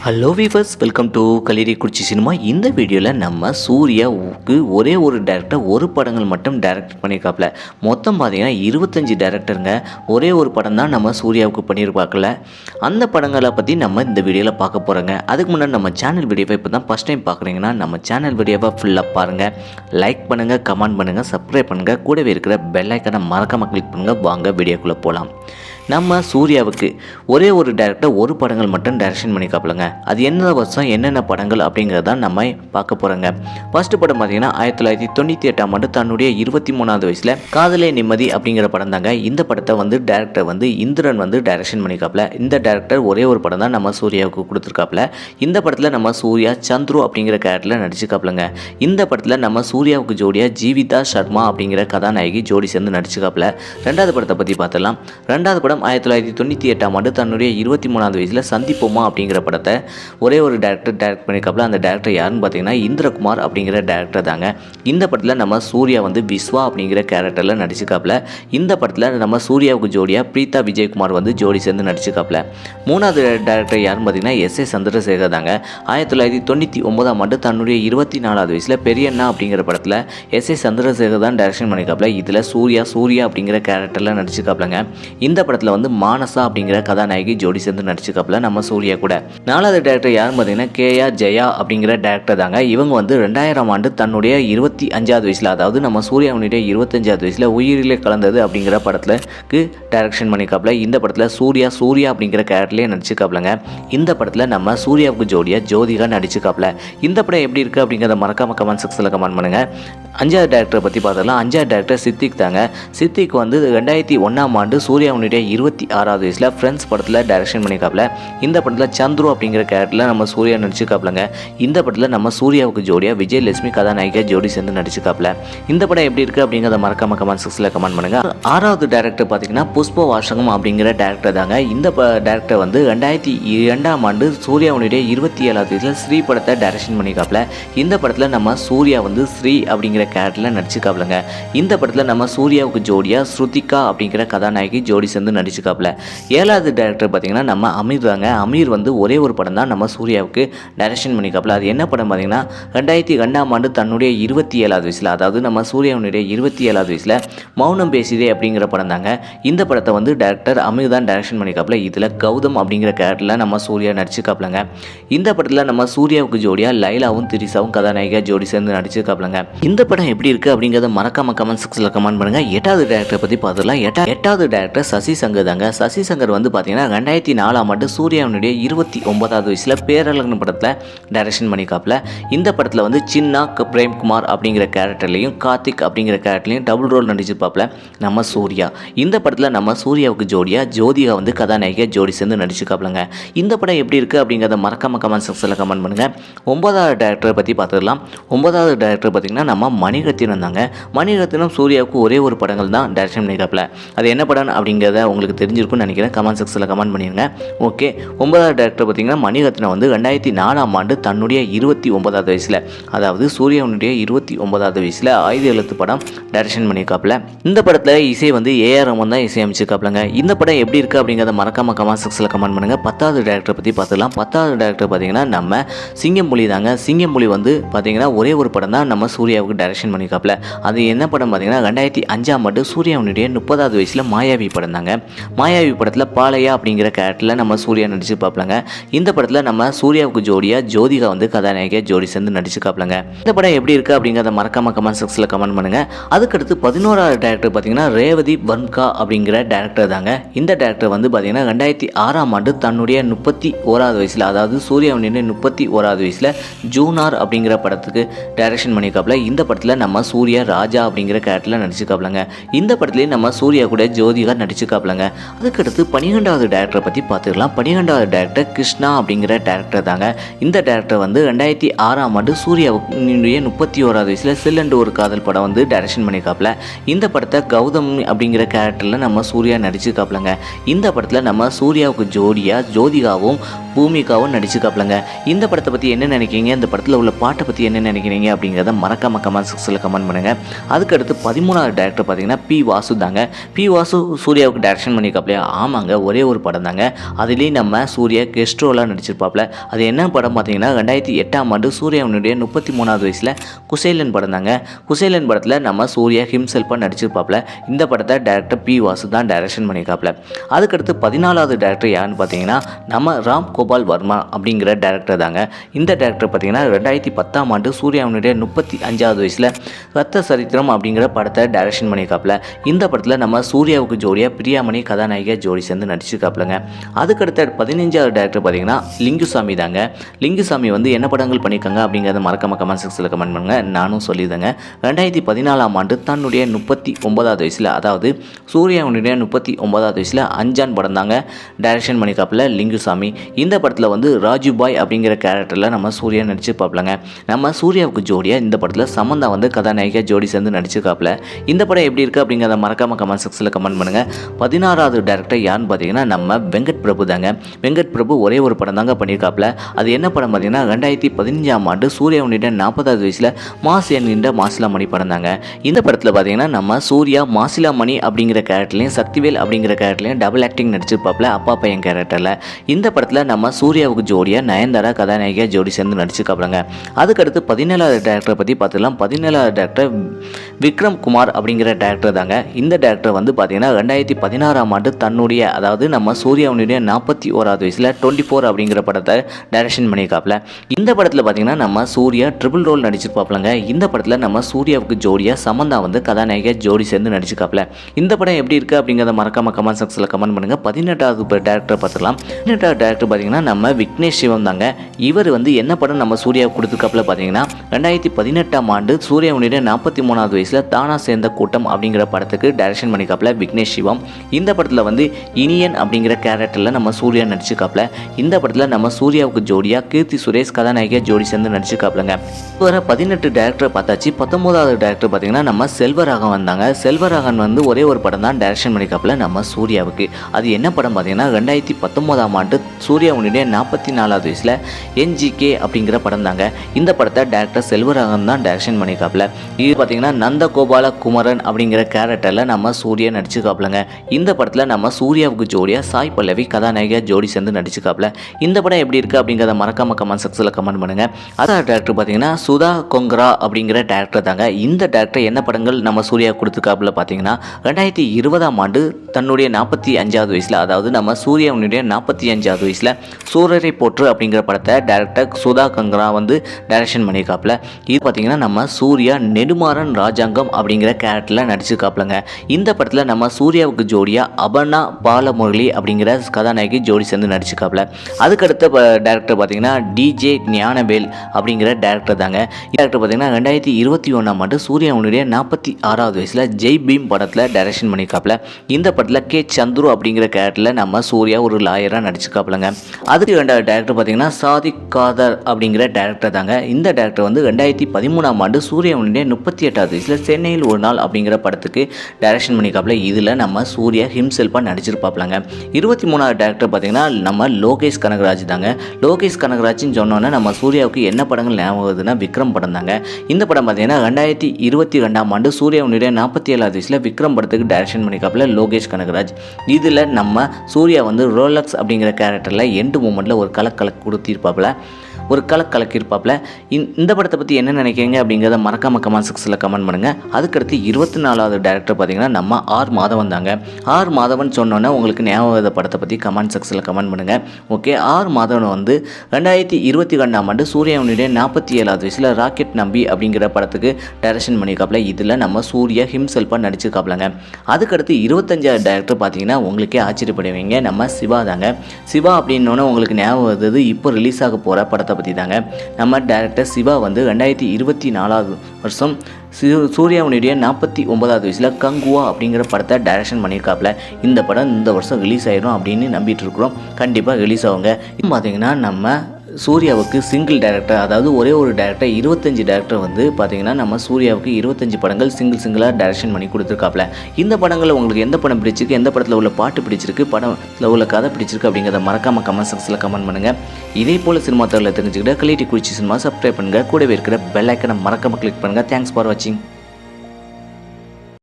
Hello viewers welcome to கலிரி குறிச்சி cinema இந்த வீடியோவில் நம்ம சூர்யாவுக்கு ஒரே ஒரு டேரக்டர் ஒரு படங்கள் மட்டும் டைரக்ட் பண்ணியிருக்காப்புல மொத்தம் பார்த்தீங்கன்னா இருபத்தஞ்சி டேரக்டருங்க ஒரே ஒரு படம் தான் நம்ம சூர்யாவுக்கு பண்ணியிருப்பாக்கல அந்த படங்களை பற்றி நம்ம இந்த வீடியோவில் பார்க்க போகிறோங்க அதுக்கு முன்னாடி நம்ம சேனல் வீடியோவை இப்போ தான் ஃபஸ்ட் டைம் பார்க்குறீங்கன்னா நம்ம சேனல் வீடியோவை ஃபுல்லாக பாருங்கள் லைக் பண்ணுங்கள் கமெண்ட் பண்ணுங்கள் சப்ஸ்கிரைப் பண்ணுங்கள் கூடவே இருக்கிற பெல் ஐக்கனை மறக்காமல் கிளிக் பண்ணுங்கள் வாங்க வீடியோக்குள்ளே போகலாம் நம்ம சூர்யாவுக்கு ஒரே ஒரு டேரக்டர் ஒரு படங்கள் மட்டும் டைரக்ஷன் பண்ணிக்காப்புலங்க அது என்ன வருஷம் என்னென்ன படங்கள் அப்படிங்கிறத நம்ம பார்க்க போகிறோங்க ஃபர்ஸ்ட் படம் பார்த்தீங்கன்னா ஆயிரத்தி தொள்ளாயிரத்தி தொண்ணூற்றி எட்டாம் ஆண்டு தன்னுடைய இருபத்தி மூணாவது வயசில் காதலே நிம்மதி அப்படிங்கிற படம் தாங்க இந்த படத்தை வந்து டேரக்டர் வந்து இந்திரன் வந்து டைரக்ஷன் பண்ணிக்காப்புல இந்த டேரக்டர் ஒரே ஒரு படம் தான் நம்ம சூர்யாவுக்கு கொடுத்துருக்காப்புல இந்த படத்தில் நம்ம சூர்யா சந்துரு அப்படிங்கிற கேரக்டரில் நடிச்சுக்காப்புலங்க இந்த படத்தில் நம்ம சூர்யாவுக்கு ஜோடியாக ஜீவிதா சர்மா அப்படிங்கிற கதாநாயகி ஜோடி சேர்ந்து நடிச்சுக்காப்புல ரெண்டாவது படத்தை பற்றி பார்த்துலாம் ரெண்டாவது படம் ஆயிரத்தி தொள்ளாயிரத்தி தொண்ணூற்றி எட்டாம் ஆண்டு தன்னுடைய இருபத்தி மூணாவது வயசில் சந்திப்போமா அப்படிங்கிற படத்தை ஒரே ஒரு டேரக்டர் டேரக்ட் பண்ணியிருக்காப்புல அந்த டேரக்டர் யாருன்னு பார்த்தீங்கன்னா இந்திரகுமார் அப்படிங்கிற டேரக்டர் தாங்க. இந்த படத்தில் நம்ம சூர்யா வந்து விஸ்வா அப்படிங்கிற கேரக்டரில் நடிச்சுக்காப்புல இந்த படத்தில் நம்ம சூர்யாவுக்கு ஜோடியாக பிரீதா விஜயகுமார் வந்து ஜோடி சேர்ந்து நடிச்சுக்காப்புல மூணாவது டேரக்டர் யாருன்னு பார்த்தீங்கன்னா எஸ் ஏ சந்திரசேகர் தாங்க. ஆயிரத்தி தொள்ளாயிரத்தி தொண்ணூற்றி ஒன்பதாம் ஆண்டு தன்னுடைய இருபத்தி நாலாவது வயசில் பெரியண்ணா அப்படிங்கிற படத்தில் எஸ் ஏ சந்திரசேகர் தான் டைரக்ஷன் பண்ணிக்காப்புல இதில் சூர்யா சூர்யா அப்படிங்கிற கேரக்டரில் நடிச்சுக்காப்புலங்க இந்த படத்தில் வந்து மானசா அப்படிங்கிற கதாநாயகி ஜோடி சேர்ந்து நடிச்சுக்காப்புல நம்ம சூர்யா கூட. நாலாவது டேரக்டர் யாருன்னு பார்த்தீங்கன்னா கேஆ ஜெயா அப்படிங்கிற டேரக்டர் தாங்க. இவங்க வந்து ரெண்டாயிரம் ஆண்டு தன்னுடைய இருபத்தி அஞ்சாவது வயசில் அதாவது நம்ம சூர்யாவுடைய இருபத்தஞ்சாவது வயசில் உயிரிலே கலந்தது அப்படிங்கிற படத்துலக்கு டைரக்ஷன் பண்ணிக்காப்புல இந்த படத்தில் சூர்யா சூர்யா அப்படிங்கிற கேரக்டர்லேயே நடிச்சுக்காப்புலங்க இந்த படத்தில் நம்ம சூர்யாவுக்கு ஜோடியாக ஜோதிகா நடிச்சுக்காப்புல இந்த படம் எப்படி இருக்குது அப்படிங்கிறத மறக்காம கமெண்ட் செக்ஷனில் கமெண்ட் பண்ணுங்கள் அஞ்சாவது டேரக்டரை பற்றி பார்த்தலாம் அஞ்சாவது டேரக்டர் சித்திக் தாங்க. சித்திக் வந்து ரெண்டாயிரத்தி ஒன்றாம் ஆண்டு சூர்யாவுடைய இருபத்தி ஆறாவது வயசில் ஃப்ரெண்ட்ஸ் படத்தில் டைரக்ஷன் பண்ணிக்காப்புல இந்த படத்தில் சந்துரு அப்படிங்கிற கேரக்டரில் நம்ம சூர்யா நடிச்சுக்காப்புலங்க இந்த படத்தில் நம்ம சூர்யாவுக்கு ஜோடியாக விஜயலட்சுமி கதாநாயகியா ஜோடி சேர்ந்து நடிச்சுக்காப்புல இந்த படம் எப்படி இருக்குது அப்படிங்கிறத மறக்காம கமெண்ட் செக்ஷனில் கமெண்ட் பண்ணுங்கள் ஆறாவது டேரக்டர் பார்த்தீங்கன்னா புஷ்ப வாசகம் அப்படிங்கிற டேரக்டர் தாங்க. இந்த டேரக்டர் வந்து ரெண்டாயிரத்தி இரண்டாம் ஆண்டு சூர்யாவுடைய இருபத்தி ஏழாவது வயசில் ஸ்ரீ படத்தை டைரக்ஷன் பண்ணிக்காப்புல இந்த படத்தில் நம்ம சூர்யா வந்து ஸ்ரீ அப்படிங்கிற கேரக்டரில் நடிச்சுக்காப்புலங்க இந்த படத்தில் நம்ம சூர்யாவுக்கு ஜோடியாக ஸ்ருதிகா அப்படிங்கிற கதாநாயகி ஜோடி சேர்ந்து நடிச்சுக்காப்புல ஏழாவது டேரக்டர் பார்த்தீங்கன்னா நம்ம அமீர் தாங்க. அமீர் வந்து ஒரே ஒரு படம் தான் நம்ம சூர்யாவுக்கு டைரக்ஷன் பண்ணிக்காப்புல அது என்ன படம் பார்த்தீங்கன்னா ரெண்டாயிரத்தி ரெண்டாம் ஆண்டு தன்னுடைய இருபத்தி ஏழாவது வயசில் அதாவது நம்ம சூர்யாவுடைய இருபத்தி ஏழாவது வயசில் மௌனம் பேசிதே அப்படிங்கிற படம் தாங்க. இந்த படத்தை வந்து டேரக்டர் அமீர் தான் டைரக்ஷன் பண்ணிக்காப்புல இதில் கௌதம் அப்படிங்கிற கேரக்டரில் நம்ம சூர்யா நடிச்சுக்காப்புலங்க இந்த படத்தில் நம்ம சூர்யாவுக்கு ஜோடியாக லைலாவும் திரிசாவும் கதாநாயகியாக ஜோடி சேர்ந்து நடிச்சிருக்காப்புலங்க. இந்த படம் எப்படி இருக்குது அப்படிங்கிறத மறக்காம கமெண்ட் செக்ஷனில் கமெண்ட் பண்ணுங்கள் எட்டாவது டேரக்டரை பற்றி பார்த்துக்கலாம் எட்டா எட்டாவது டேரக்டர் சசி சங்கர் தாங்க சசி சங்கர் வந்து பார்த்தீங்கன்னா ரெண்டாயிரத்தி நாலாம் ஆண்டு சூர்யாவினுடைய இருபத்தி ஒன்பதாவது வயசில் பேரழகன் படத்தில் டைரக்ஷன் பண்ணிக்காப்புல இந்த படத்தில் வந்து சின்னா பிரேம்குமார் அப்படிங்கிற கேரக்டர்லையும் கார்த்திக் அப்படிங்கிற கேரக்டர்லையும் டபுள் ரோல் நடிச்சிருப்பாப்பில் நம்ம சூர்யா. இந்த படத்தில் நம்ம சூர்யாவுக்கு ஜோடியாக ஜோதிகா வந்து கதாநாயகியாக ஜோடி சேர்ந்து நடிச்சுக்காப்புலங்க இந்த படம் எப்படி இருக்குது அப்படிங்கிறத மறக்காம கமெண்ட் செக்ஷனில் கமெண்ட் பண்ணுங்கள் ஒன்பதாவது டேரக்டரை பற்றி பார்த்துக்கலாம் ஒன்பதாவது டேரக்டர் பார்த்திங்கன்னா நம்ம மணிரத்தினம் தாங்க. மணிரத்தினம் சூர்யாவுக்கு ஒரே ஒரு படங்கள் தான் டைரக்ஷன் பண்ணிக்காப்புல அது என்ன படம் அப்படிங்கிறத உங்களுக்கு தெரிஞ்சிருக்கும்னு நினைக்கிறேன். கமெண்ட் செக்ஷனில் கமெண்ட் பண்ணிடுங்க ஓகே ஒன்பதாவது டேரக்டர் பார்த்தீங்கன்னா மணிரத்னம் வந்து ரெண்டாயிரத்தி நாலாம் ஆண்டு தன்னுடைய இருபத்தி ஒன்பதாவது வயசில் அதாவது சூர்யாவுடைய இருபத்தி ஒன்பதாவது வயசில் ஆயுத எழுத்து படம் டைரக்ஷன் பண்ணியிருக்காப்புல இந்த படத்தில் இசை வந்து ஏஆர் ரமன் தான் இசையமைச்சிருக்காப்புலங்க இந்த படம் எப்படி இருக்குது அப்படிங்கிறத மறக்காம கமெண்ட் செக்ஷனில் கமெண்ட் பண்ணுங்கள் பத்தாவது டேரக்டர் பற்றி பார்த்துக்கலாம் பத்தாவது டேரக்டர் பார்த்தீங்கன்னா நம்ம சிங்கம்புலி தாங்க. சிங்கம்புலி வந்து பார்த்தீங்கன்னா ஒரே ஒரு படம் தான் நம்ம சூர்யாவுக்கு டைரக்ஷன் பண்ணியிருக்காப்புல அது என்ன படம் பார்த்தீங்கன்னா ரெண்டாயிரத்தி அஞ்சாம் ஆண்டு சூர்யாவுடைய முப்பதாவது வயசில் மாயாவி படம் தாங்க மாயாவி படத்தில் பாலையா அப்படிங்கிற கேரக்டரில் நம்ம சூர்யா நடிச்சு நடிச்சிருப்பாப்லங்க இந்த படத்தில் நம்ம சூர்யாவுக்கு ஜோடியாக ஜோதிகா வந்து கதாநாயகியாக ஜோடி சேர்ந்து நடிச்சு நடிச்சுக்காப்லங்க இந்த படம் எப்படி இருக்குது அப்படிங்கிறத மறக்காம கமெண்ட் செக்ஸில் கமெண்ட் பண்ணுங்கள் அதுக்கடுத்து பதினோராவது டேரக்டர் பார்த்தீங்கன்னா ரேவதி பன்கா அப்படிங்கிற டேரக்டர் தாங்க. இந்த டேரக்டர் வந்து பார்த்தீங்கன்னா ரெண்டாயிரத்தி ஆறாம் ஆண்டு தன்னுடைய முப்பத்தி ஓராவது வயசில் அதாவது சூர்யாவுடைய முப்பத்தி ஓராவது வயசில் ஜூனார் அப்படிங்கிற படத்துக்கு டைரக்ஷன் பண்ணியிருக்காப்புல இந்த படத்தில் நம்ம சூர்யா ராஜா அப்படிங்கிற கேரக்டரில் நடிச்சுக்காப்புலங்க இந்த படத்துலேயே நம்ம சூர்யா கூட ஜோதிகா நடிச்சுக்காப்புலங்க அதுக்கடுத்து பனிரெண்டாவது டேரக்டரை பற்றி பார்த்துக்கலாம். பனிரெண்டாவது டேரக்டர் கிருஷ்ணா அப்படிங்கிற டேரக்டர் தாங்க. இந்த டேரக்டர் வந்து ரெண்டாயிரத்தி ஆறாம் ஆண்டு சூர்யாவுடைய முப்பத்தி ஓராவது வயசில் சில்லண்டு ஒரு காதல் படம் வந்து டைரக்ஷன் பண்ணியிருக்காப்புல. இந்த படத்தை கௌதம் அப்படிங்கிற கேரக்டரில் நம்ம சூர்யா நடிச்சிருக்காப்லங்க இந்த படத்தில் நம்ம சூர்யாவுக்கு ஜோடியாக ஜோதிகாவும் பூமிகாவும் நடிச்சிருக்காப்லங்க இந்த படத்தை பற்றி என்ன நினைக்கிறீங்க? இந்த படத்தில் உள்ள பாட்டை பற்றி என்ன நினைக்கிறீங்க? அப்படிங்கிறத மறக்காம கமெண்ட் செக்ஷனில் கமெண்ட் பண்ணுங்கள் அதுக்கடுத்து பதிமூணாவது டேரக்டர் பார்த்தீங்கன்னா பி வாசு தாங்க. பி வாசு சூர்யாவுக்கு டேரக்ஷன் டைரக்ஷன் பண்ணியிருக்காப்லையா? ஆமாங்க ஒரே ஒரு படம் தாங்க அதுலேயும் நம்ம சூர்யா கெஸ்ட்ரோலாக நடிச்சிருப்பாப்ல. அது என்ன படம் பார்த்தீங்கன்னா ரெண்டாயிரத்தி எட்டாம் ஆண்டு சூர்யாவினுடைய முப்பத்தி மூணாவது வயசில் குசேலன் படம் தாங்க குசேலன் படத்தில் நம்ம சூர்யா ஹிம்செல்ஃபாக நடிச்சிருப்பாப்ல. இந்த படத்தை டேரக்டர் பி வாசு தான் டைரக்ஷன் பண்ணியிருக்காப்ல. அதுக்கடுத்து பதினாலாவது டேரக்டர் யாருன்னு பார்த்தீங்கன்னா நம்ம ராம் கோபால் வர்மா அப்படிங்கிற டேரக்டர் தாங்க. இந்த டேரக்டர் பார்த்தீங்கன்னா ரெண்டாயிரத்தி பத்தாம் ஆண்டு சூர்யாவினுடைய முப்பத்தி அஞ்சாவது வயசில் ரத்த சரித்திரம் அப்படிங்கிற படத்தை டைரக்ஷன் பண்ணியிருக்காப்ல. இந்த படத்தில் நம்ம சூர்யாவுக்கு ஜோடியாக பிரியாமணி கதாநாயகியா ஜோடி சேர்ந்து நடிச்சிருக்காப்லங்க அதுக்கடுத்த பதினஞ்சாவது டேரக்டர் பார்த்தீங்கன்னா லிங்குசாமி தாங்க. லிங்குசாமி வந்து என்ன படங்கள் பண்ணியிருக்காங்க அப்படிங்கிறத மறக்காம கமெண்ட் செக்ஷனில் கமெண்ட் பண்ணுங்க. நானும் சொல்லியிருந்தேங்க ரெண்டாயிரத்தி பதினாலாம் ஆண்டு தன்னுடைய முப்பத்தி ஒன்பதாவது வயசில் அதாவது சூர்யாவுடைய முப்பத்தி ஒன்பதாவது வயசில் அஞ்சான் படம் தாங்க டைரக்ஷன் பண்ணியிருக்காப்புல லிங்குசாமி. இந்த படத்தில் வந்து ராஜு பாய் அப்படிங்கிற கேரக்டரில் நம்ம சூர்யா நடிச்சிருப்பாப்லங்க நம்ம சூர்யாவுக்கு ஜோடியாக இந்த படத்தில் சமந்தா வந்து கதாநாயகியாக ஜோடி சேர்ந்து நடிச்சிருக்காப்புல. இந்த படம் எப்படி இருக்குது அப்படிங்கிறத மறக்காம கமெண்ட் செக்ஷனில் கமெண்ட் பண்ணுங்கள் பதினாறாவது டேரக்டர் யாருன்னு பார்த்தீங்கன்னா நம்ம வெங்கட் பிரபு தாங்க. வெங்கட் பிரபு ஒரே ஒரு படம் தாங்க பண்ணியிருக்காப்புல. அது என்ன படம் பார்த்தீங்கன்னா ரெண்டாயிரத்தி பதினஞ்சாம் ஆண்டு சூர்யாவுடைய நாற்பதாவது வயசில் மாஸ் என்கின்ற மாசிலாமணி படம் தாங்க. இந்த படத்தில் பார்த்தீங்கன்னா நம்ம சூர்யா மாசிலாமணி அப்படிங்கிற கேரக்டர்லையும் சக்திவேல் அப்படிங்கிற கேரக்டர்லையும் டபுள் ஆக்டிங் நடிச்சிருப்பாப்புல அப்பா பையன் கேரக்டரில் இந்த படத்தில் நம்ம சூர்யாவுக்கு ஜோடியாக நயன்தாரா கதாநாயகியா ஜோடி சேர்ந்து நடிச்சிருக்காப்புலங்க. அதுக்கடுத்து பதினேழாவது டேரக்டரை பற்றி பார்த்துக்கலாம் பதினேழாவது டேரக்டர் விக்ரம் குமார் அப்படிங்கிற டேரக்டர் தாங்க. இந்த டேரக்டர் வந்து பார்த்தீங்கன்னா ரெண்டாயிரத்தி பதினாறு பதினாறாம் ஆண்டு தன்னுடைய அதாவது நம்ம சூர்யாவுடைய நாற்பத்தி ஓராவது வயசில் டுவெண்ட்டி ஃபோர் அப்படிங்கிற படத்தை டைரக்ஷன் பண்ணியிருக்காப்புல. இந்த படத்தில் பார்த்தீங்கன்னா நம்ம சூர்யா ட்ரிபிள் ரோல் நடிச்சிருப்பாப்லங்க இந்த படத்தில் நம்ம சூர்யாவுக்கு ஜோடியாக சமந்தா வந்து கதாநாயகியா ஜோடி சேர்ந்து நடிச்சிருக்காப்புல. இந்த படம் எப்படி இருக்குது அப்படிங்கிறத மறக்காம கமெண்ட் செக்ஷனில் கமெண்ட் பண்ணுங்கள் பதினெட்டாவது டேரக்டர் பார்த்துக்கலாம் பதினெட்டாவது டேரக்டர் பார்த்தீங்கன்னா நம்ம விக்னேஷ் சிவம் தாங்க. இவர் வந்து என்ன படம் நம்ம சூர்யாவுக்கு கொடுத்துருக்காப்புல பார்த்தீங்கன்னா ரெண்டாயிரத்தி பதினெட்டாம் ஆண்டு சூர்யாவுடைய நாற்பத்தி மூணாவது வயசில் தானா சேர்ந்த கூட்டம் அப்படிங்கிற படத்துக்கு டைரக்ஷன் பண்ணிக்காப்புல விக்னேஷ் சிவம். இந்த படத்தில் வந்து இனியன் அப்படிங்கிற கேரக்டரில் நம்ம சூர்யா நடிச்சிருக்காப்புல இந்த படத்தில் நம்ம சூர்யாவுக்கு ஜோடியாக கீர்த்தி சுரேஷ் கதாநாயகியாக ஜோடி சேர்ந்து நடிச்சிருக்காப்புலங்க வர பதினெட்டு டேரக்டர் பார்த்தாச்சு. பத்தொன்பதாவது டேரக்டர் பார்த்தீங்கன்னா நம்ம செல்வராகவன் வந்தாங்க செல்வராகவன் வந்து ஒரே ஒரு படம் தான் டைரக்ஷன் பண்ணிக்காப்புல நம்ம சூர்யாவுக்கு. அது என்ன படம் பார்த்தீங்கன்னா ரெண்டாயிரத்தி பத்தொம்போதாம் ஆண்டு சூர்யாவுடைய நாற்பத்தி நாலாவது வயசில் என்ஜிகே அப்படிங்கிற படம் தாங்க. இந்த படத்தை டேரக்டர் செல்வராகவன் தான் டைரக்ஷன் பண்ணிக்காப்புல இது பார்த்தீங்கன்னா நந்தகோபால குமரன் அப்படிங்கிற கேரக்டரில் நம்ம சூர்யா நடிச்சுக்காப்புலங்க இந்த படத்தில் நம்ம சூர்யாவுக்கு ஜோடியாக சாய் பல்லவி கதாநாயகியாக ஜோடி சேர்ந்து நடிச்சுக்காப்புல இந்த படம் எப்படி இருக்குது அப்படிங்கிறத மறக்காம கமெண்ட் செக்ஷனில் கமெண்ட் பண்ணுங்க. அதான் டேரக்டர் பார்த்தீங்கன்னா சுதா கொங்கரா அப்படிங்கிற டேரக்டர் தாங்க. இந்த டேரக்டர் என்ன படங்கள் நம்ம சூர்யா கொடுத்துருக்காப்புல பார்த்தீங்கன்னா ரெண்டாயிரத்தி இருபதாம் ஆண்டு தன்னுடைய நாற்பத்தி அஞ்சாவது வயசில் அதாவது நம்ம சூர்யாவுடைய நாற்பத்தி அஞ்சாவது வயசில் சூரரை போற்று அப்படிங்கிற படத்தை டேரக்டர் சுதா கங்கரா வந்து டைரக்ஷன் பண்ணியிருக்காப்புல. இது பார்த்தீங்கன்னா நம்ம சூர்யா நெடுமாறன் ராஜாங்கம் அப்படிங்கிற கேரக்டரில் நடிச்சிருக்காப்புலங்க. இந்த படத்தில் நம்ம சூர்யாவுக்கு ஜோடியாக அபர்ணா பாலமுரளி அப்படிங்கிற கதாநாயகி ஜோடி சேர்ந்து நடிச்சிருக்காப்புல அதுக்கடுத்த டேரக்டர் பார்த்தீங்கன்னா டிஜே ஞானவேல் அப்படிங்கிற டேரக்டர் தாங்க. டேரக்டர் பார்த்தீங்கன்னா ரெண்டாயிரத்தி இருபத்தி ஒன்றாம் ஆண்டு சூர்யாவுடைய நாற்பத்தி ஆறாவது வயசில் ஜெய் பீம் படத்தில் டைரக்ஷன் பண்ணியிருக்காப்புல இந்த படத்தில் கே சந்துரு அப்படிங்கிற கேரக்டரில் நம்ம சூர்யா ஒரு லாயராக நடிச்சிருக்காப்புலங்க அதுக்கு ரெண்டாவது டேரக்டர் பார்த்தீங்கன்னா சாதிக் காதர் அப்படிங்கிற டேரக்டர் தாங்க. இந்த டேரக்டர் வந்து ரெண்டாயிரத்தி பதிமூணாம் ஆண்டு சூரியனுடைய முப்பத்தி எட்டாவது வயசில் சென்னையில் ஒரு நாள் அப்படிங்கிற படத்துக்கு டைரக்ஷன் பண்ணியிருக்காப்புல இதில் நம்ம சூர்யா ஹிம்செல்ஃபாக நடிச்சிருப்பாப்லங்க. இருபத்தி மூணாவது டேரக்டர் பார்த்தீங்கன்னா நம்ம லோகேஷ் கனகராஜ் தாங்க. லோகேஷ் கனகராஜ்னு சொன்னோன்னே நம்ம சூர்யாவுக்கு என்ன படங்கள் ஞாபகம் வருதுன்னா விக்ரம் படம் தாங்க. இந்த படம் பார்த்தீங்கன்னா ரெண்டாயிரத்தி இருபத்தி ரெண்டாம் ஆண்டு சூர்யாவுடைய நாற்பத்தி ஏழாவது வயசில் விக்ரம் படத்துக்கு டைரக்ஷன் பண்ணிக்காப்பில் லோகேஷ் கனகராஜ். இதில் நம்ம சூர்யா வந்து ரோலக்ஸ் அப்படிங்கிற கேரக்டரில் எண்டு மூமெண்ட்டில் ஒரு கலக் கொடுத்திருப்பாப்பில் ஒரு கலக் கலக்கியிருப்பாப்புல இந்த இந்த படத்தை பற்றி என்ன நினைக்கிறீங்க அப்படிங்கிறத மறக்காம கமெண்ட் செக்ஷனில் கமெண்ட் பண்ணுங்கள் அதுக்கடுத்து இருபத்தி நாலாவது டேரக்டர் பார்த்தீங்கன்னா நம்ம ஆர் மாதவன் தாங்க. ஆர் மாதவன் சொன்னோன்னே உங்களுக்கு ஞாபக படத்தை பற்றி கமெண்ட் செக்ஷனில் கமெண்ட் பண்ணுங்கள் ஓகே ஆர் மாதவன் வந்து ரெண்டாயிரத்தி இருபத்தி ரெண்டாம் ஆண்டு சூர்யாவினுடைய நாற்பத்தி ஏழாவது வயசில் ராக்கெட் நம்பி அப்படிங்கிற படத்துக்கு டைரக்ஷன் பண்ணியிருக்காப்புல இதில் நம்ம சூர்யா ஹிம்செல்ஃபாக நடிச்சிருக்காப்லங்க. அதுக்கடுத்து இருபத்தஞ்சாவது டேரக்டர் பார்த்தீங்கன்னா உங்களுக்கே ஆச்சரியப்படுவீங்க. நம்ம சிவா தாங்க. சிவா அப்படின்னோடனே உங்களுக்கு ஞாபகம் வருது இப்போ ரிலீஸ் ஆக போகிற படத்தை பற்றி தாங்க நம்ம டேரக்டர் சிவா வந்து ரெண்டாயிரத்தி இருபத்தி நாலாவது வருஷம் சூர்யாவுடைய நாற்பத்தி ஒன்பதாவது வயசில் கங்குவா அப்படிங்கிற படத்தை டைரக்ஷன் பண்ணியிருக்காப்புல. இந்த படம் இந்த வருஷம் ரிலீஸ் ஆயிடும் அப்படின்னு நம்பிட்டு இருக்கிறோம். கண்டிப்பாக ரிலீஸ் ஆகுங்க. இப்போ பார்த்தீங்கன்னா நம்ம சூர்யாவுக்கு சிங்கிள் டேரக்டர் அதாவது ஒரே ஒரு டேரக்டர் இருபத்தஞ்சி டேரக்டர் வந்து பார்த்தீங்கன்னா நம்ம சூர்யாவுக்கு இருபத்தஞ்சி படங்கள் சிங்கிள் சிங்கிளாக டேரக்ஷன் பண்ணி கொடுத்துருக்காப்புல இந்த படங்களில் உங்களுக்கு எந்த படம் பிடிச்சிருக்கு? எந்த படத்தில் உள்ள பாட்டு பிடிச்சிருக்கு? படத்தில் உள்ள கதை பிடிச்சிருக்கு அப்படிங்கிறத மறக்காம கமெண்ட் செக்ஷனில் கமெண்ட் பண்ணுங்கள் இதே போல் சினிமா தகவலை தெரிஞ்சுக்கிட்ட கலீட்டி குறிச்சி சினிமா சப்ஸ்கிரைப் பண்ணுங்கள் கூடவே இருக்கிற பெல் ஐக்கனை மறக்காம கிளிக் பண்ணுங்கள் தேங்க்ஸ் ஃபார் வாட்சிங்